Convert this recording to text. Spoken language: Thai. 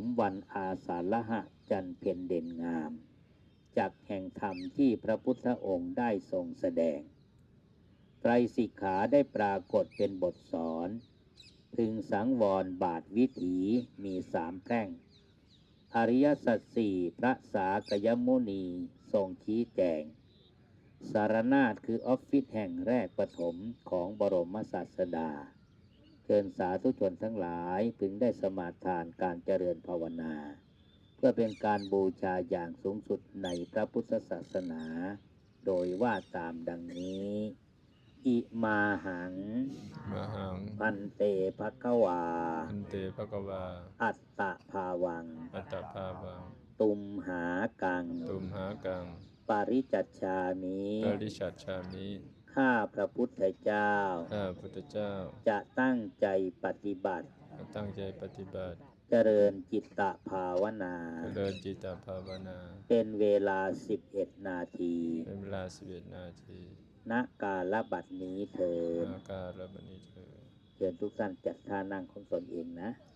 มวันอาสาฬหะจันเพ็ญเด่นงามจากแห่งธรรมที่พระพุทธองค์ได้ทรงแสดงไตรสิกขาได้ปรากฏเป็นบทสอน พึงสังวรบาทวิถีมีสามแพร่ง อริยสัจสี่พระสากยมุนีทรงชี้แจง สารนาฏคือออฟฟิศแห่งแรกปฐมของบรมศาสดา เกินสาธุชนทั้งหลายพึงได้สมาทานการเจริญภาวนา เพื่อเป็นการบูชาอย่างสูงสุดในพระพุทธศาสนา โดยว่าตามดังนี้ อิมาหังมหังพันเตภควา อันเตภกวา อัตตะภาวัง อัตตภาวัง ตุมหากัง ตุมหากัง ปริจัชชามิ ปริชัดชามิ ข้าพระพุทธเจ้า ข้าพุทธเจ้า จะตั้งใจปฏิบัติ ตั้งใจปฏิบัติเจริญจิตตภาวนา เจริญจิตตภาวนา เป็นเวลา 11 นาที เป็นเวลาสิบเอ็ดนาทีณกาลบัดนี้เถิดอาการระบัดนี้เถิดเชิญทุกท่านจัดท่านั่งของตนเองนะเ